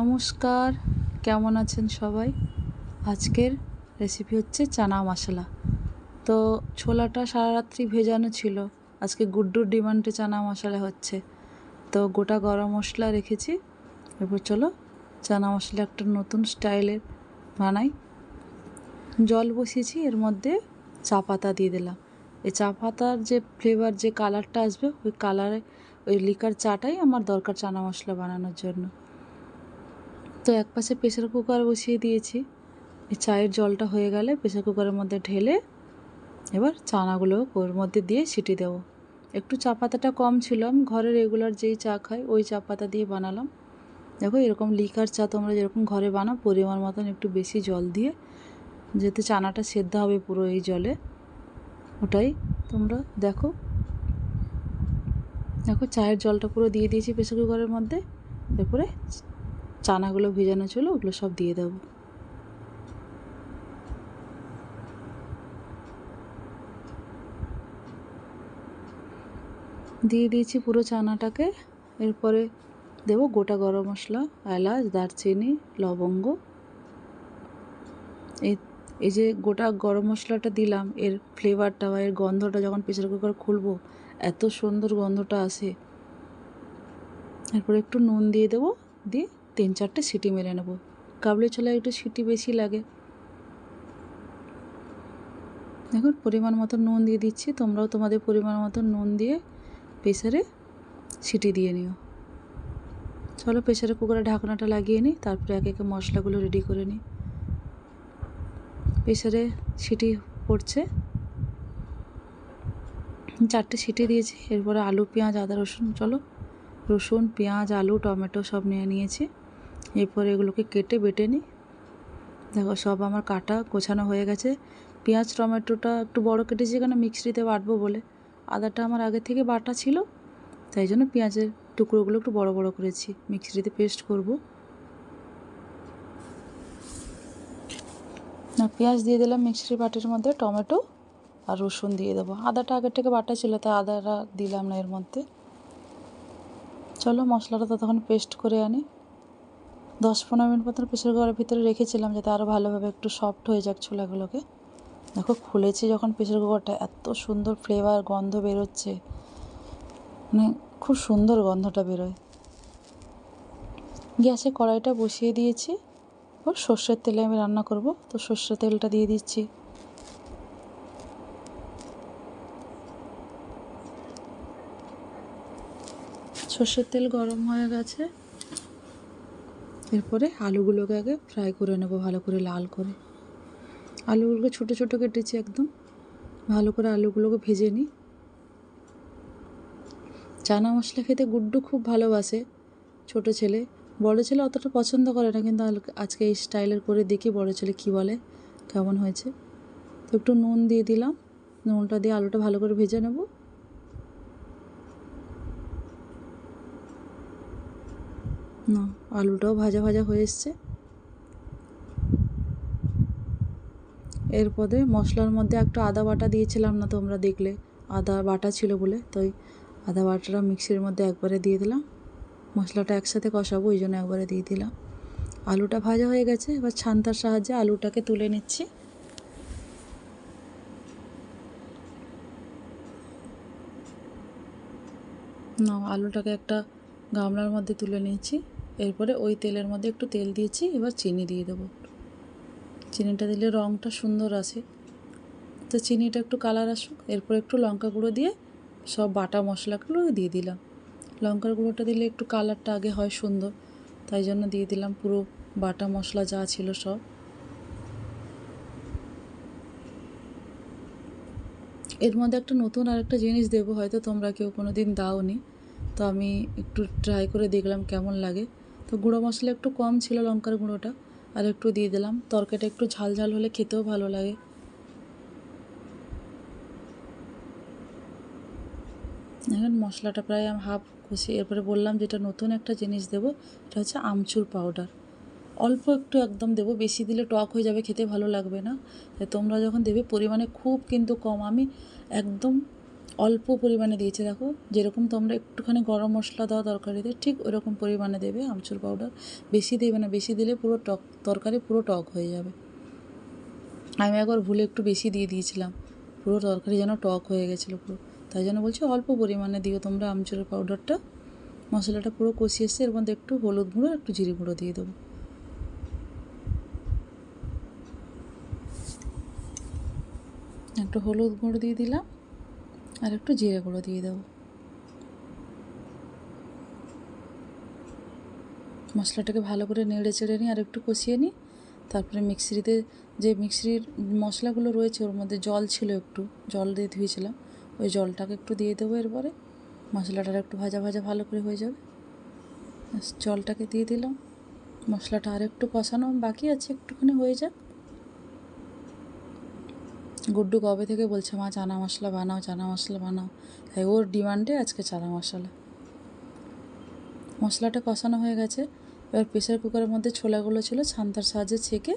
নমস্কার, কেমন আছেন সবাই? আজকের রেসিপি হচ্ছে চানা মশলা। তো ছোলাটা সারা রাত্রি ভেজানো ছিল, আজকে গুড্ডুর ডিমান্ডে চানা মশলা হচ্ছে। তো গোটা গরম মশলা রেখেছি এরপর চলো চানা মশলা একটা নতুন স্টাইলের বানাই। জল বসিয়েছি, এর মধ্যে চা পাতা দিয়ে দিলাম। এই চা পাতার যে ফ্লেভার যে কালারটা আসবে, ওই কালারে ওই লিকার চাটাই আমার দরকার চানা মশলা বানানোর জন্য। তো এক পাশে প্রেশার কুকার বসিয়ে দিয়েছি। চায়ের জলটা হয়ে গেলে প্রেশার কুকারের মধ্যে ঢেলে এবার চানাগুলো ওর মধ্যে দিয়ে সিটি দেবো। একটু চা পাতাটা কম ছিল, আমি ঘরে রেগুলার যেই চা খাই ওই চা পাতা দিয়ে বানালাম। দেখো এরকম লিকার চা তোমরা যেরকম ঘরে বানাও, পরিমাণ মতন একটু বেশি জল দিয়ে, যেতে চানাটা সেদ্ধ হবে পুরো এই জলে। ওটাই তোমরা দেখো। দেখো চায়ের জলটা পুরো দিয়ে দিয়েছি প্রেশার কুকারের মধ্যে। এরপরে চানাগুলো ভেজানো ছিল, ওগুলো সব দিয়ে দেবো। দিয়ে দিয়েছি পুরো চানাটাকে, এরপরে দেবো গোটা গরম মশলা, এলাচ, দারচিনি, লবঙ্গ। এই এই যে গোটা গরম মশলাটা দিলাম, এর ফ্লেভারটা বা এর গন্ধটা যখন প্রেসার কুকার খুলবো, এত সুন্দর গন্ধটা আসে। এরপরে একটু নুন দিয়ে দেবো, দিয়ে তিন চারটে সিটি মেরে নেব। কাবলি ছোলায় একটু সিটি বেশি লাগে। দেখুন, পরিমাণ মতো নুন দিয়ে দিচ্ছি। তোমরাও তোমাদের পরিমাণ মতো নুন দিয়ে প্রেসারে সিটি দিয়ে নিও। চলো প্রেসারে কুকারে ঢাকনাটা লাগিয়ে নিই, তারপরে একে একে মশলাগুলো রেডি করে নিই। প্রেসারে সিটি পড়ছে। চারটে সিটি দিয়েছি, এরপরে আলু, পেঁয়াজ, আদা, রসুন, চলো। রসুন, পেঁয়াজ, আলু, টমেটো সব নিয়ে নিয়েছি। এরপর এগুলোকে কেটে, বেটে নিই। দেখো, সব আমার কাটা, গোছানো হয়ে গেছে। পেঁয়াজ, টমেটোটা একটু বড় কেটেছি কেন মিক্সিতে বাটবো বলে। আদাটা আমার আগে থেকে বাটা ছিল, তাই জন্য পেঁয়াজের টুকরোগুলো একটু বড় বড় করেছি। মিক্সিতে পেস্ট করব। না, পেঁয়াজ দিয়ে দিলাম মিক্সির বাটির মধ্যে টমেটো আর রসুন দিয়ে দেবো। আদাটা আগের থেকে বাটা ছিল, তাই আদাটা দিলাম না এর মধ্যে। চলো, মশলাটা ততক্ষণ পেস্ট করে আনি। দশ পনেরো মিনিট মতন প্রেসার কুকারের ভিতরে রেখেছিলাম যাতে আরও ভালোভাবে একটু সফট হয়ে যাক ছোলাগুলোকে দেখো, খুলেছি যখন প্রেসার কুকারটা, এত সুন্দর ফ্লেভার গন্ধ বেরোচ্ছে। মানে খুব সুন্দর গন্ধটা বেরোয়। গ্যাসে কড়াইটা বসিয়ে দিয়েছি। ও সর্ষের তেলে আমি রান্না করব। তো সর্ষের তেলটা দিয়ে দিচ্ছি। সর্ষের তেল গরম হয়ে গেছে। এরপরে আলুগুলোকে আগে ফ্রাই করে নেব ভালো করে লাল করে। আলুগুলোকে ছোটো ছোটো কেটেছি একদম। ভালো করে আলুগুলোকে ভেজে নিই। চানা মশলা খেতে গুড্ডু খুব ভালোবাসে ছোট ছেলে। বড় ছেলে অতটা পছন্দ করে না, কিন্তু আজকে এই স্টাইলের করে দেখি বড় ছেলে কী বলে, কেমন হয়েছে। তো একটু নুন দিয়ে দিলাম। নুনটা দিয়ে আলুটা ভালো করে ভেজে নেব। না। আলুটাও ভাজা ভাজা হয়ে এসছে। এরপরে মশলার মধ্যে একটা আদা বাটা দিয়েছিলাম না তোমরা দেখলে, আদা বাটা ছিল বলে তো ওই আদা বাটাটা মিক্সির মধ্যে একবারে দিয়ে দিলাম। মশলাটা একসাথে কষাবো, ওই জন্য একবারে দিয়ে দিলাম। আলুটা ভাজা হয়ে গেছে, এবার ছান্তার সাহায্যে আলুটাকে তুলে নিচ্ছি। না আলুটাকে একটা গামলার মধ্যে তুলে নিয়েছি। এরপরে ওই তেলের মধ্যে একটু তেল দিয়েছি, এবার চিনি দিয়ে দেবো। চিনিটা দিলে রঙটা সুন্দর আসে তো চিনিটা একটু কালার আসুক, এরপর একটু লঙ্কা গুঁড়ো দিয়ে সব বাটা মশলাগুলো দিয়ে দিলাম। লঙ্কার গুঁড়োটা দিলে একটু কালারটা আগে হয় সুন্দর, তাই জন্য দিয়ে দিলাম পুরো বাটা মশলা যা ছিল সব। এর মধ্যে একটা নতুন আরেকটা জিনিস দেবো, হয়তো তোমরা কেউ কোনো দিন দাওনি। তো আমি একটু ট্রাই করে দেখলাম কেমন লাগে। তো গুঁড়ো মশলা একটু কম ছিল লঙ্কার গুঁড়োটা, আর একটু দিয়ে দিলাম। তরকারিটা একটু ঝাল ঝাল হলে খেতেও ভালো লাগে। এখন মশলাটা প্রায় আমি হাফ কষি এরপরে বললাম যেটা নতুন একটা জিনিস দেবো এটা হচ্ছে আমচুর পাউডার। অল্প একটু একদম দেবো, বেশি দিলে টক হয়ে যাবে, খেতে ভালো লাগবে না। তোমরা যখন দেবে, পরিমাণে খুব কিন্তু কম। আমি একদম অল্প পরিমাণে দিয়েছে, দেখো। যেরকম তোমরা একটুখানি গরম মশলা দাও তরকারিতে ঠিক ওরকম পরিমাণে দেবে আমচুর পাউডার। বেশি দেবে না, বেশি দিলে পুরো টক, তরকারি পুরো টক হয়ে যাবে। আমি একবার ভুলে একটু বেশি দিয়ে দিয়েছিলাম। পুরো তরকারি যেন টক হয়ে গেছিল পুরো। তাই জন্য বলছি অল্প পরিমাণে দিও তোমরা আমচুরের পাউডারটা। মশলাটা পুরো কষিয়ে এসে এর মধ্যে একটু হলুদ গুঁড়ো, একটু জিরে গুঁড়ো দিয়ে দেবো। একটু হলুদ গুঁড়ো দিয়ে দিলাম। আর একটু জিরে গুঁড়ো দিয়ে দেবো। মশলাটাকে ভালো করে নেড়ে চেড়ে নিই আর একটু কষিয়ে নিই। তারপরে মিক্সিতে যে মিক্সির মশলাগুলো রয়েছে, ওর মধ্যে জল ছিল একটু, জল দিয়ে ধুয়েছিলাম। ওই জলটাকে একটু দিয়ে দেবো এরপরে। মশলাটা একটু ভাজা ভাজা ভালো করে হয়ে যাবে। জলটাকে দিয়ে দিলাম। মশলাটা আর একটু কষানো বাকি আছে, একটুখানি হয়ে যাক। গুড্ডু কবে থেকে বলছে, মা, চানা মশলা বানাও, চানা মশলা বানাও তাই ওর ডিমান্ডে আজকে চানা মশলা। মশলাটা কষানো হয়ে গেছে। এবার প্রেসার কুকারের মধ্যে ছোলাগুলো ছিল, ছান্তার সাহায্যে ছেঁকে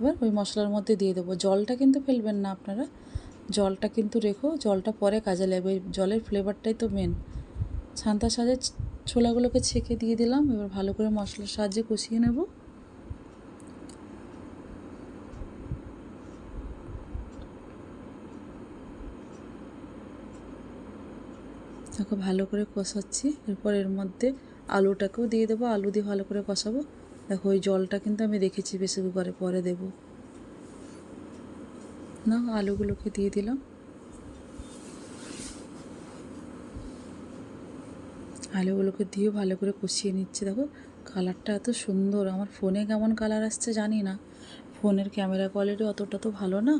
এবার ওই মশলার মধ্যে দিয়ে দেবো। জলটা কিন্তু ফেলবেন না আপনারা। জলটা কিন্তু রেখো, জলটা পরে কাজে লাগবে। জলের ফ্লেভারটাই তো মেন ছান্তার সাহায্যে ছোলাগুলোকে ছেঁকে দিয়ে দিলাম। এবার ভালো করে মশলার সাহায্যে কষিয়ে নেব। দেখো ভালো করে কষাচ্ছি। এরপর এর মধ্যে আলুটাকেও দিয়ে দেবো। আলু দিয়ে ভালো করে কষাবো। দেখো, ওই জলটা কিন্তু আমি রেখেছি বেশি কুকারে পরে দেব। না আলুগুলোকে দিয়ে দিলাম। আলুগুলোকে দিয়ে ভালো করে কষিয়ে নিচ্ছে। দেখো, কালারটা এত সুন্দর। আমার ফোনে কেমন কালার আসছে জানি না। ফোনের ক্যামেরা কোয়ালিটি অতটা তো ভালো না।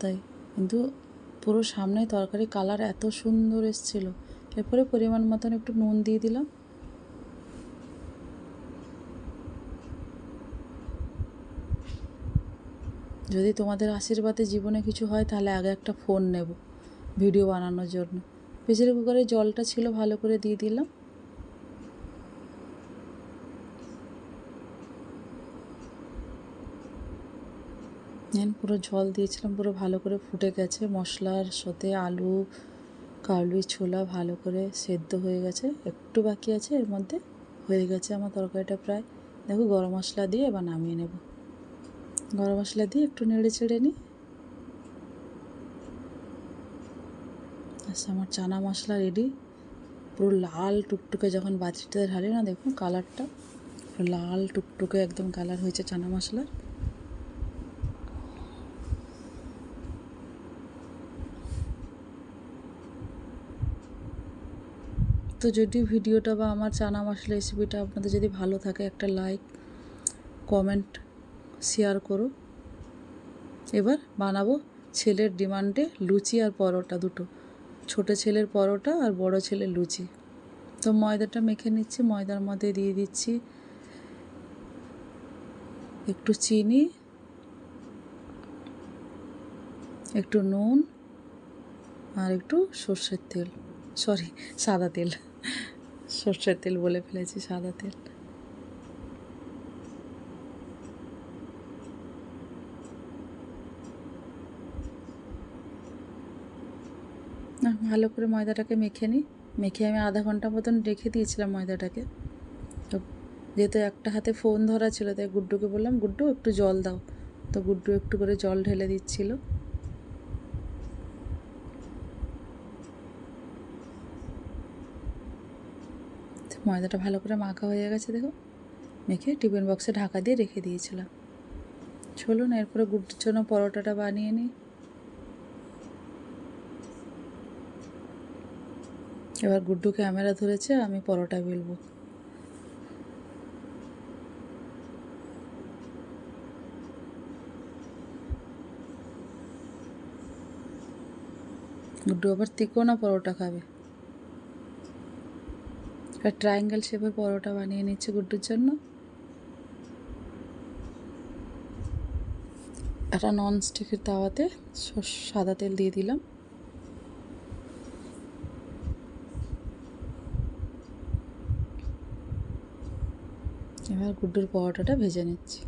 তাই, কিন্তু পুরো সামনে তরকারি কালার এত সুন্দর এসেছিল। এরপরে পরিমাণ মতন একটু নুন দিয়ে দিলাম। যদি তোমাদের আশীর্বাদে জীবনে কিছু হয়, তাহলে আগে একটা ফোন নেব ভিডিও বানানোর জন্য। প্রেসার কুকারে জলটা ছিল, ভালো করে দিয়ে দিলাম। পুরো জল দিয়েছিলাম, পুরো ভালো করে ফুটে গেছে। মশলার সাথে আলু কাবলি ছোলা ভালো করে সেদ্ধ হয়ে গেছে। একটু বাকি আছে, এর মধ্যে হয়ে গেছে আমার তরকারিটা প্রায়। দেখো গরম মশলা দিয়ে এবার নামিয়ে নেব। গরম মশলা দিয়ে একটু নেড়ে চেড়ে নিই। আচ্ছা আমার চানা মশলা রেডি পুরো লাল টুকটুকে যখন বাটিতে ঢালি না, দেখুন কালারটা লাল টুকটুকে একদম কালার হয়েছে চানা মশলার। তো যদি ভিডিওটা বা আমার চানা মশলা রেসিপিটা আপনাদের যদি ভালো থাকে, একটা লাইক কমেন্ট শেয়ার করো। এবার বানাবো ছেলের ডিমান্ডে লুচি আর পরোটা দুটো। ছোটো ছেলের পরোটা আর বড় ছেলের লুচি। তো ময়দাটা মেখে নিচ্ছি, ময়দার মধ্যে দিয়ে দিচ্ছি একটু চিনি, একটু নুন আর একটু সর্ষের তেল। সরি সাদা তেল। সর্ষের তেল বলে ফেলেছি, সাদা তেল। ভালো করে ময়দাটাকে মেখে নিই মেখে আমি আধা ঘণ্টা মতন রেখে দিয়েছিলাম ময়দাটাকে। তো যেহেতু একটা হাতে ফোন ধরা ছিল, তাই গুড্ডুকে বললাম, গুড্ডু, একটু জল দাও। তো গুড্ডু একটু করে জল ঢেলে দিচ্ছিল। ময়দাটা ভালো করে মাখা হয়ে গেছে, দেখো। মেখে টিফিন বক্সে ঢাকা দিয়ে রেখে দিয়েছিলাম। চলুন, এরপরে গুড্ডুর জন্য পরোটাটা বানিয়ে নিই। এবার গুড্ডু ক্যামেরা ধরেছে, আমি পরোটা বেলবো। গুড্ডু আবার তিকোনা পরোটা খাবে। একটা ট্রায়াঙ্গেল শেপের পরোটা বানিয়ে নিচ্ছে গুড্ডুর জন্য। একটা ননস্টিকের তাওয়াতে সাদা তেল দিয়ে দিলাম। এবার গুড্ডুর পরোটাটা ভেজে নিচ্ছি।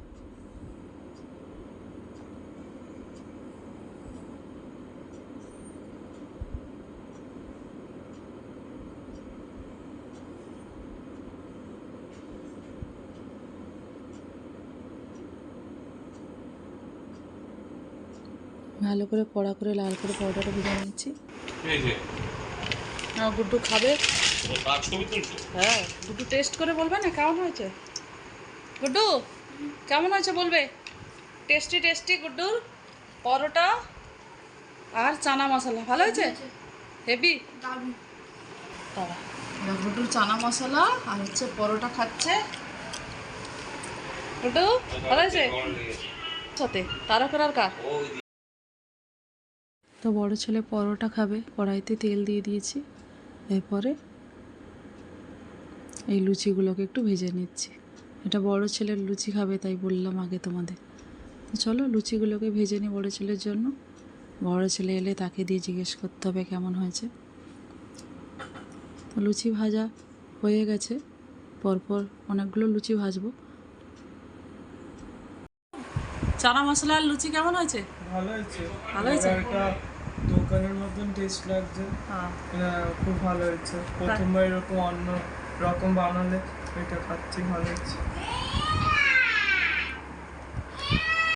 ভালো করে কড়া করে লাল করে পরোটাটা ভেজে নিচ্ছি এই যে। আর গুড্ডু খাবে। হ্যাঁ গুড্ডু টেস্ট করে বলবে না? কেমন হয়েছে? গুড্ডু কেমন হয়েছে বলবে? টেস্টি টেস্টি গুড্ডুর পরোটা আর চানা মশলা। ভালো হয়েছে? হেভি? গুড্ডুর চানা মশলা আর হচ্ছে পরোটা খাচ্ছে। গুড্ডু ভালো হয়েছে? সাথে তারা করার কার? ও তো বড় ছেলে পরোটা খাবে কড়াইতে তেল দিয়ে দিয়েছি। এরপরে এই লুচিগুলোকে একটু ভেজে নিচ্ছি। এটা বড় ছেলের লুচি খাবে তাই বললাম আগে তোমাদের। চলো লুচিগুলোকে ভেজে নিই বড় ছেলের জন্য। বড় ছেলে এলে তাকে দিয়ে জিজ্ঞেস করতে হবে কেমন হয়েছে। তো লুচি ভাজা হয়ে গেছে। পরপর অনেকগুলো লুচি ভাজবো। চানা মশলা আর লুচি কেমন হয়েছে? ভালো হয়েছে। ভালো হয়েছে? দোকানের মতন টেস্ট লাগছে। হ্যাঁ। খুব ভালো হয়েছে। প্রথমবার এরকম অন্য রকম বানালে এটা খাচ্ছি ভালো হচ্ছে